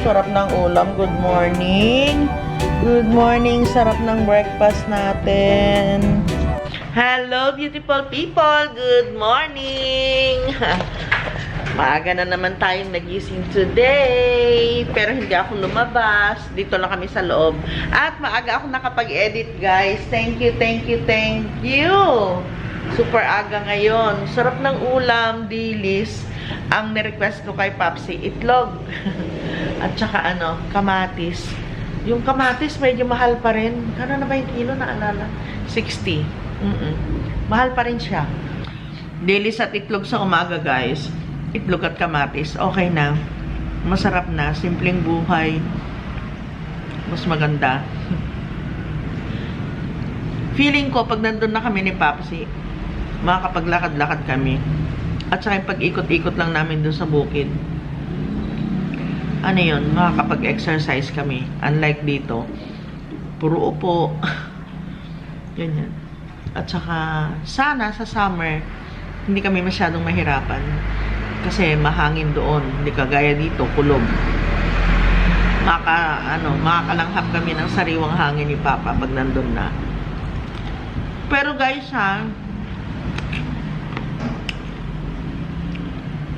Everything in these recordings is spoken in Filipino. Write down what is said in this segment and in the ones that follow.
sarap ng ulam. Good morning. Good morning. Sarap ng breakfast natin. Hello, beautiful people. Good morning. Maaga na naman tayong nagising today. Pero hindi ako lumabas. Dito lang kami sa loob. At maaga ako nakapag-edit, guys. Thank you, thank you, thank you. Super aga ngayon. Sarap ng ulam, dilis. Ang nirequest ko kay Papsi, itlog. At saka ano, kamatis. Yung kamatis, medyo mahal pa rin. Kano na ba yung kilo? Naalala? 60. Mm-mm. Mahal pa rin siya. Dilis at itlog sa umaga, guys. Itlog at kamatis. Okay na. Masarap na. Simpleng buhay. Mas maganda. Feeling ko, pag nandun na kami ni Papsi, makakapaglakad-lakad kami. At saka yung pag-ikot-ikot lang namin dun sa bukid. Ano yun, makakapag-exercise kami. Unlike dito, puro upo. Ganyan. At saka, sana sa summer, hindi kami masyadong mahirapan. Kasi mahangin doon. Hindi kagaya dito, kulog. Maka, ano, makakalanghap kami ng sariwang hangin ni Papa pag nandun na. Pero guys, ha,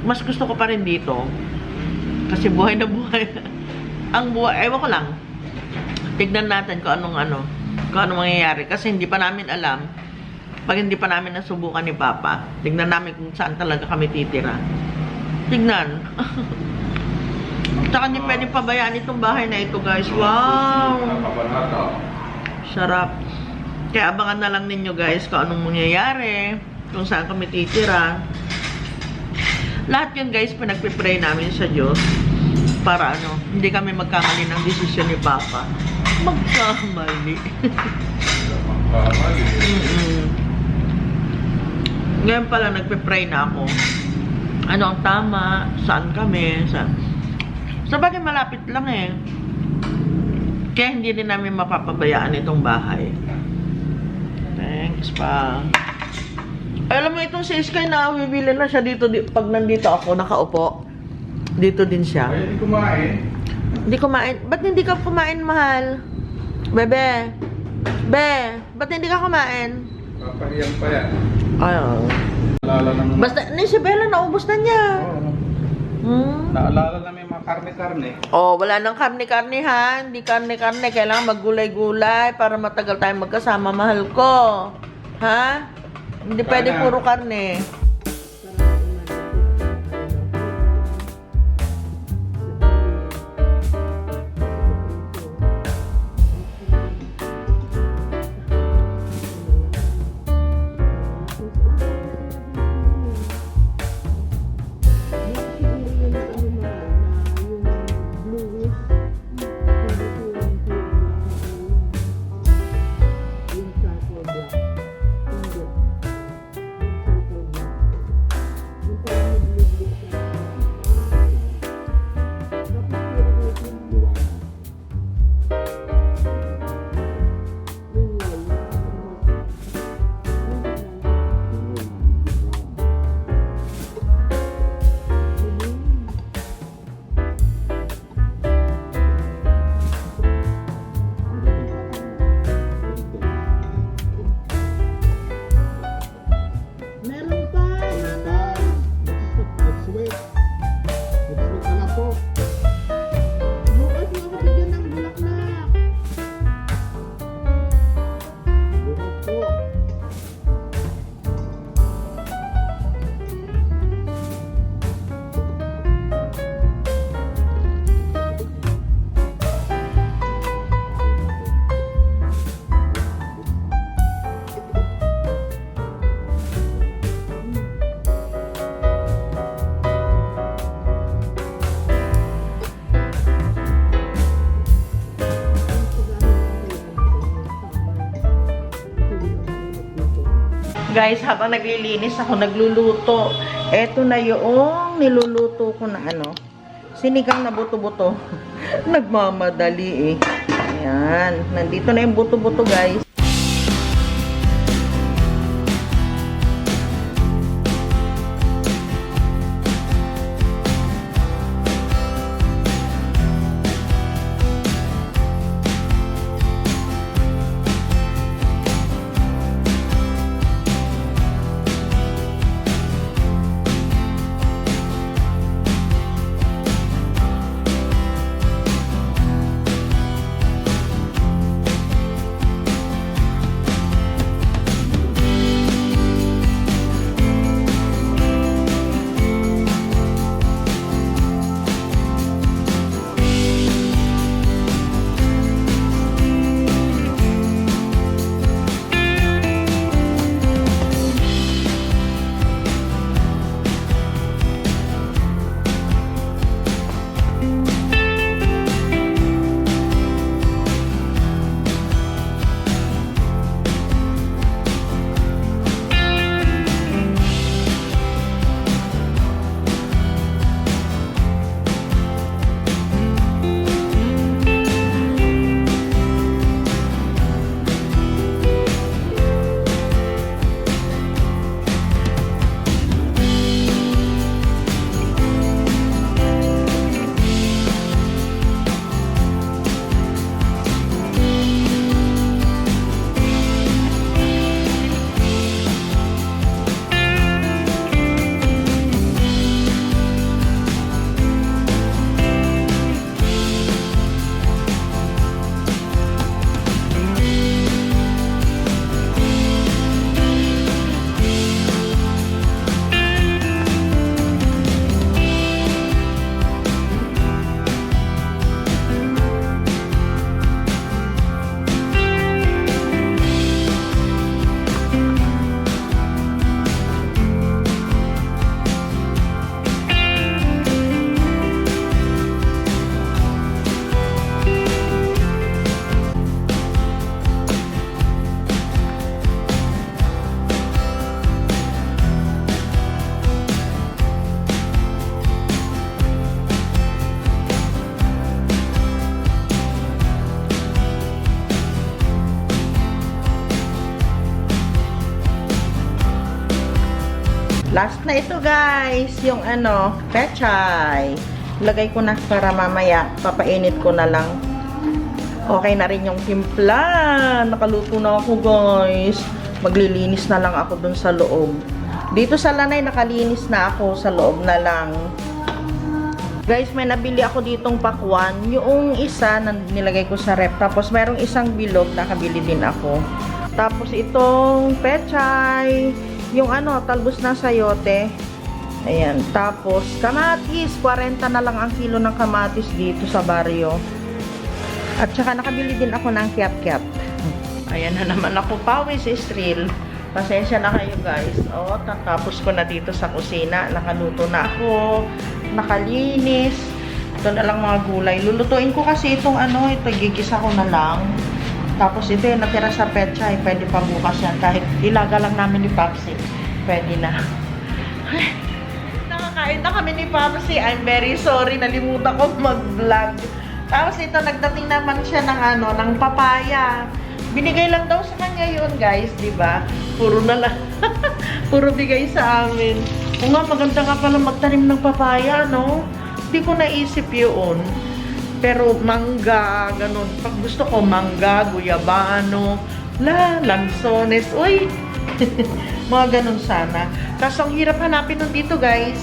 mas gusto ko pa rin dito. Kasi buhay na buhay. Ang buhay, ewan ko lang. Tignan natin kung anong ano, kung anong mangyayari. Kasi hindi pa namin alam, pag hindi pa namin nasubukan ni Papa, tignan namin kung saan talaga kami titira. Tignan. Tsaka hindi pwedeng pabayaan itong bahay na ito, guys. Wow! Sarap. Kaya abangan na lang ninyo, guys, kung anong mangyayari, kung saan kami titira. Lahat yun, guys, pinagpipray namin sa Diyos para ano, hindi kami magkamali ng desisyon ni Papa. Magkamali. Ngayon pala, nagpe-pray na ako. Ano ang tama? Saan kami? Sa, sa bagay malapit lang eh. Kaya hindi rin namin mapapabayaan itong bahay. Thanks pa. Alam mo itong si Sky na bibili na siya dito di, pag nandito ako nakaupo. Dito din siya. Ay, hindi kumain. Hindi kumain. Ba't hindi ka kumain, mahal? Bebe. Be, ba't hindi ka kumain? Papahiyang pa yan. Ay, oh. Naalala naman. Basta, ni si Bella, naubos na niya. Oo. Hmm? Naalala namin yung mga karne-karne. Oh, wala nang karne-karne ha. Hindi karne-karne. Kailangan maggulay-gulay para matagal tayong magkasama, mahal ko. Ha? Hindi pwede Sana. puro karne. Guys, habang naglilinis ako, nagluluto. Eto na yung niluluto ko na ano. Sinigang na buto-buto. Nagmamadali eh. Ayan. Nandito na yung buto-buto guys. Last na ito guys, yung ano, pechay. Lagay ko na para mamaya, papainit ko na lang. Okay na rin yung timpla. Nakaluto na ako guys. Maglilinis na lang ako dun sa loob. Dito sa lanay, nakalinis na ako sa loob na lang. Guys, may nabili ako ditong pakwan. Yung isa, na nilagay ko sa rep. Tapos, mayroong isang bilog, nakabili din ako. Tapos, itong pechay. Yung ano, talbos na sayote. Ayan. Tapos, kamatis. 40 na lang ang kilo ng kamatis dito sa baryo. At saka, nakabili din ako ng kiap-kiap. Ayan na naman ako. Pawis is real. Pasensya na kayo guys. O, tatapos ko na dito sa kusina. Nakaluto na ako. Nakalinis. Ito na lang mga gulay. Lulutuin ko kasi itong ano, ito gigisa ko na lang. Tapos ito yung natira sa petsa. Pwede pa bukas yan. Kahit ilaga lang namin ni Papsi. Pwede na. Nakakain na kami ni Papsi. I'm very sorry. Nalimutan ko mag-vlog. Tapos ito, nagdating naman siya ng ano, ng papaya. Binigay lang daw sa kanya yun, guys, di ba? Puro na lang. Puro bigay sa amin. O nga, maganda nga pala magtanim ng papaya, no? Hindi ko naisip yun. Pero mangga, ganun. Pag gusto ko, mangga, guyabano, la, lansones, uy! Mga ganun sana. Kaso ang hirap hanapin dito, guys.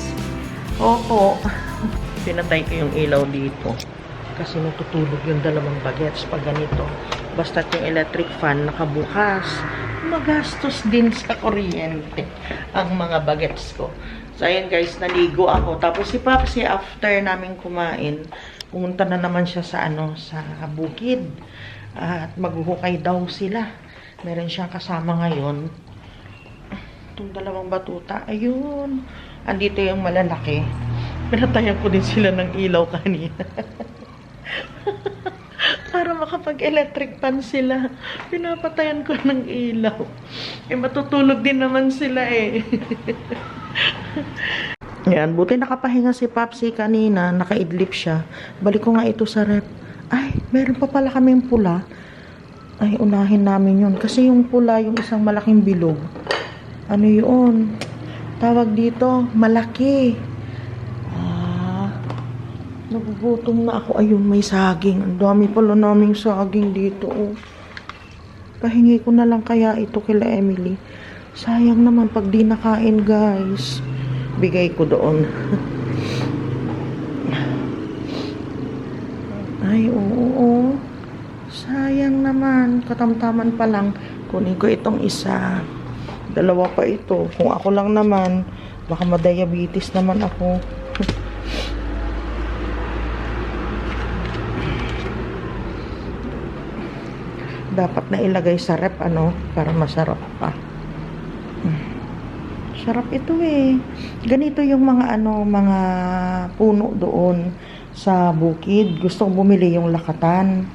Opo. Pinatay ko yung ilaw dito. Kasi natutulog yung dalawang bagets pag ganito. Basta yung electric fan nakabukas. Magastos din sa kuryente ang mga bagets ko. So, ayan guys, naligo ako. Tapos si Papsi, after namin kumain, pumunta na naman siya sa ano, sa bukid. At maghuhukay daw sila. Meron siyang kasama ngayon. Itong dalawang batuta. Ayun. Andito yung malalaki. Pinatayan ko din sila ng ilaw kanina. Para makapag-electric pan sila. Pinapatayan ko ng ilaw. Eh, matutulog din naman sila eh. Yan, buti nakapahinga si Papsi kanina. Nakaidlip siya. Balik ko nga ito sa rep. Ay, meron pa pala kaming pula. Ay, unahin namin yun. Kasi yung pula, yung isang malaking bilog. Ano yun? Tawag dito, malaki. Ah, nagugutom na ako. Ayun, may saging. Ang dami pala naming saging dito. Oh. Pahingi ko na lang kaya ito kila Emily. Sayang naman pag di nakain, guys. Bigay ko doon. Ay, oo, oo. Sayang naman. Katamtaman pa lang. Kunin ko itong isa. Dalawa pa ito. Kung ako lang naman, baka madiabetes naman ako. Dapat na ilagay sa rep, ano, para masarap pa. Sarap ito eh. Ganito yung mga ano, mga puno doon sa bukid. Gusto kong bumili yung lakatan.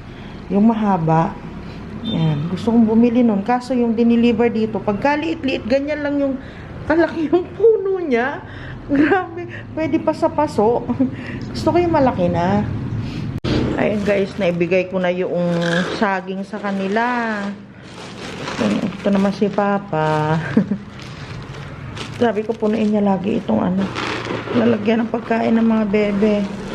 Yung mahaba. Yan. Gusto kong bumili nun. Kaso yung diniliver dito, pagkaliit-liit, ganyan lang yung kalaki yung puno niya. Grabe. Pwede pa sa paso. Gusto ko yung malaki na. Ayun guys, naibigay ko na yung saging sa kanila. Ito naman si Papa. Sabi ko punuin niya lagi itong ano. Lalagyan ng pagkain ng mga bebe.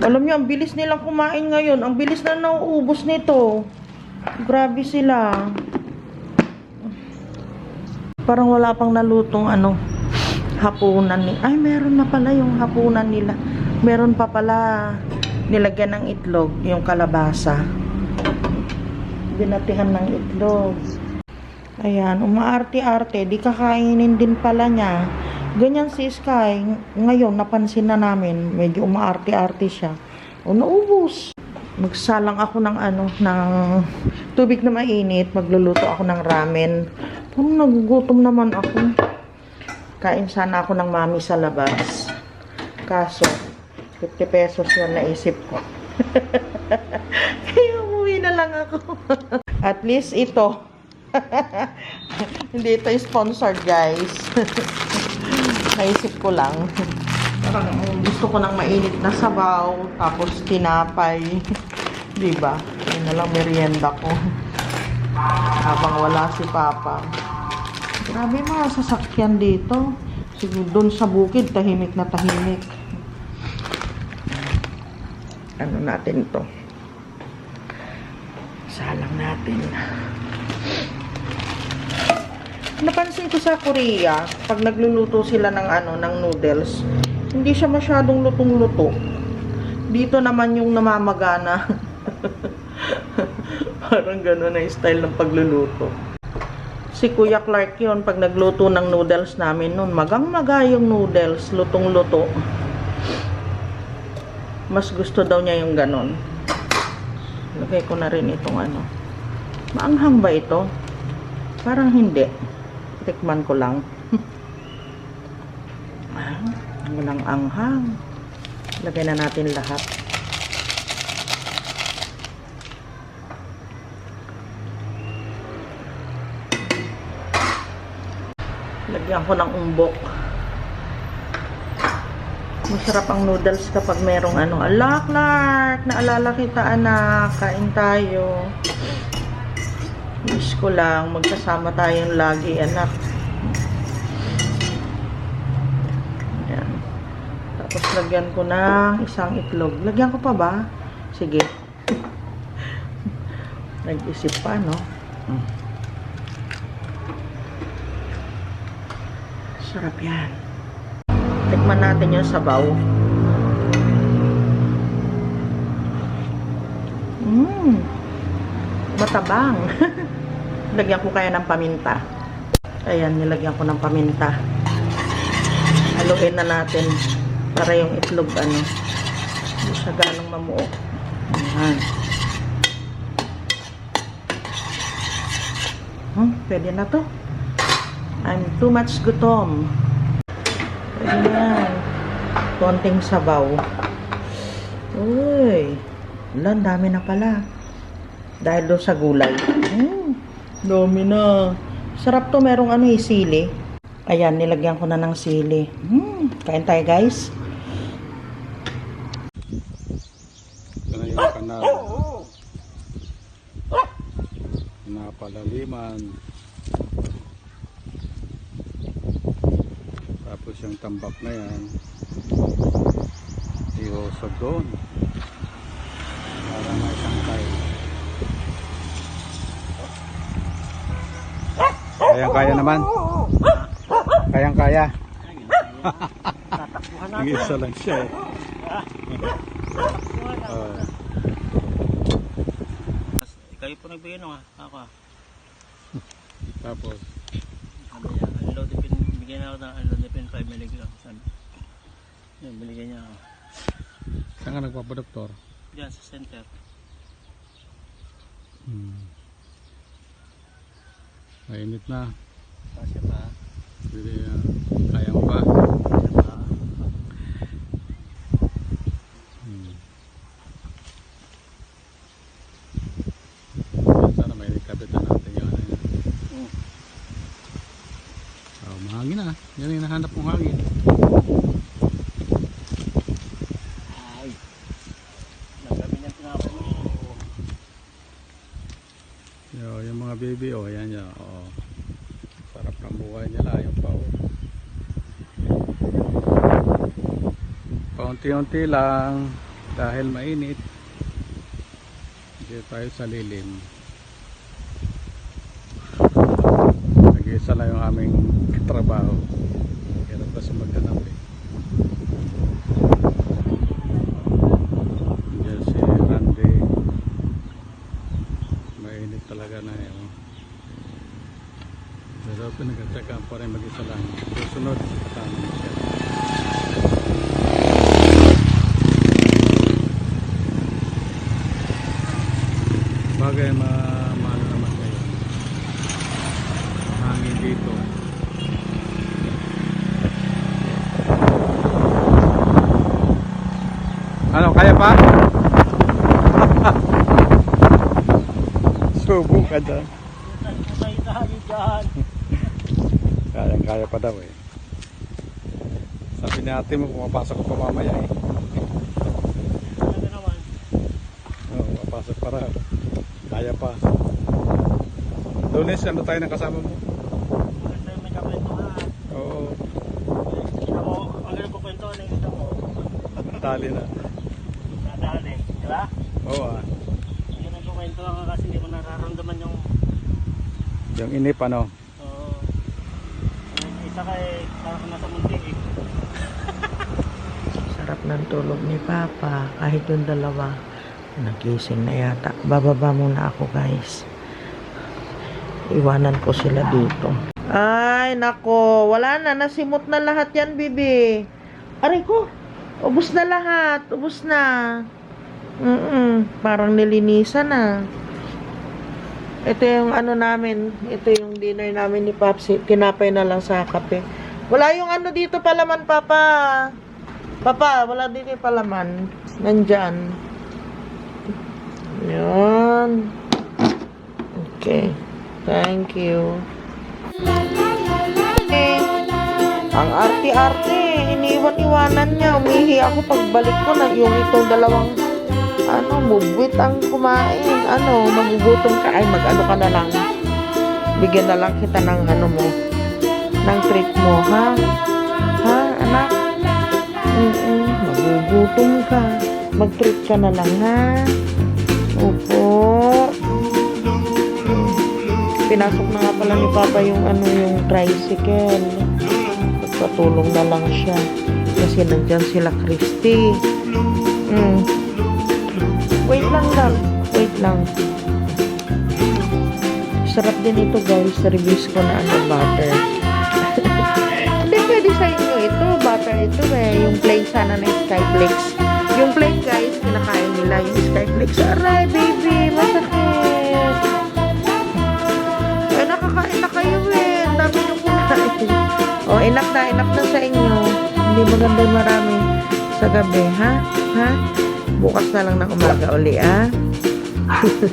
Alam niyo, ang bilis nilang kumain ngayon. Ang bilis na nauubos nito. Grabe sila. Parang wala pang nalutong ano, hapunan ni. Ay, meron na pala yung hapunan nila. Meron pa pala nilagyan ng itlog, yung kalabasa. Binatihan ng itlog. Ayan, umaarte-arte, di kakainin din pala niya. Ganyan si Sky, ngayon napansin na namin, medyo umaarte-arte siya. O naubos. Magsalang ako ng ano, ng tubig na mainit, magluluto ako ng ramen. Parang nagugutom naman ako. Kain sana ako ng mami sa labas. Kaso, 50 pesos yun naisip ko. Kaya umuwi na lang ako. At least ito. Hindi ito sponsored guys. Naisip ko lang. Parang gusto ko ng mainit na sabaw, tapos tinapay. Di ba? Yun na lang merienda ko. Habang wala si Papa. Grabe mga sasakyan dito. Siguro doon sa bukid, tahimik na tahimik. Ano natin to? Salang natin. Napansin ko sa Korea, pag nagluluto sila ng ano, ng noodles, hindi siya masyadong lutong-luto. Dito naman yung namamagana. Parang gano'n na style ng pagluluto. Si Kuya Clark yun, pag nagluto ng noodles namin noon, magang-maga yung noodles, lutong-luto. Mas gusto daw niya yung ganon. Lagay ko na rin itong ano. Maanghang ba ito? Parang hindi. Tikman ko lang. Ah, Walang anghang. Lagay na natin lahat. Lagyan ko ng umbok. Masarap ang noodles kapag merong ano. Ala, Clark! Naalala kita, anak. Kain tayo. Miss ko lang. Magkasama tayong lagi, anak. Ayan. Tapos lagyan ko ng isang itlog. Lagyan ko pa ba? Sige. Nag-isip pa, no? Mm. Sarap yan. Tikman natin yung sabaw. Mmm. Matabang. Lagyan ko kaya ng paminta. Ayan, nilagyan ko ng paminta. Haluin na natin para yung itlog ano. Hindi siya ganong mamuo. Ayan. Hmm, pwede na to. I'm too much gutom. Ayan. Konting sabaw. Uy. Wala, dami na pala. Dahil doon sa gulay. Mm, dami na. Sarap to, merong ano eh, sili. Ayan, nilagyan ko na ng sili. Mm, kain tayo guys. Ito na yung kanal. Napalaliman. Tapos yung tambak na yan. Ihosog doon. Kayang kaya naman. Kayang kaya. Isa lang siya eh. Oh. Kayo po nagbigay nung ah. Ako ah. Tapos, Alodipin, bigyan ako ng Alodipin 5 mg. Sabi. Yun, binigyan niya ako. saan ka nagpapadoktor? Diyan sa center. Hmm. Mainit na. Kasi pa. Hindi, uh, kaya mo ba? Kasi pa. Hmm. Sana kabit na natin yun. Mm. Oh, mahangin na. Yan yung nahanap mong hangin. Ay. Nagkami niyang tinapon niya. Yo, yung mga baby, oh, yan yan. Oh. Sarap ng buhay nila, yung pao. Paunti-unti lang dahil mainit. Hindi tayo sa lilim. Nag-iisa lang yung aming trabaho. Hirap kasi maghanap eh. Diyan si Randy. Mainit talaga na yun. Pero pinagkatsakaan pa rin mag-isa lang. Susunod, kasama mo siya. Bagay ma maano naman ngayon. Hangin dito. Ano, kaya pa? Subo ka dyan. May tayo dyan. Kayang kaya pa daw eh. Sabi ni ate mo, pumapasok ko pa mamaya eh. Ano naman? Oo, papasok pa raw. Kaya pa. Lunes, ano tayo ng kasama mo? Kakwentuhan. Oo, ko ano tali na. Nadali, di ba? Oo ah. Ang ganun ko kwento ka kasi hindi mo nararamdaman yung Yung inip ano. Oo. Yung isa ka eh, nasa munti eh. Sarap ng tulog ni Papa. Kahit yung dalawa, nagising na yata. Bababa muna ako, guys. Iwanan ko sila dito. Ay, nako. Wala na. Nasimot na lahat yan, bibi. Aray ko. Ubus na lahat. Ubus na. Mm Parang nilinisan na. Ito yung ano namin. Ito yung dinner namin ni Papsi. Tinapay na lang sa kape. Wala yung ano dito palaman, Papa. Papa, wala dito yung palaman. Nandyan. Yan. Okay. Thank you. Eh, ang arte-arte. Iniwan-iwanan niya. Umihi ako pagbalik ko na yung itong dalawang ano, mubwit ang kumain. Ano, magugutom ka. Ay, mag-ano ka na lang. Bigyan na lang kita ng ano mo. Ng treat mo, ha? Ha, anak? Mm magugutom ka. Mag-treat ka na lang, ha? Opo. Pinasok na nga pala ni Papa yung ano yung tricycle. Magpatulong na lang siya. Kasi nandyan sila Christy. Mm. Wait lang lang. Wait lang. Sarap din ito guys. Reviews ko na ano butter. Ito eh. Yung plain sana na Skyflex. Yung plain guys, kinakain nila yung Skyflex. Aray baby, masakit. Eh, nakakain na kayo eh. Ang dami yung kinain. O, oh, enough na, enough na sa inyo. Hindi maganda marami sa gabi, ha? Ha? Bukas na lang ng umaga uli, ah.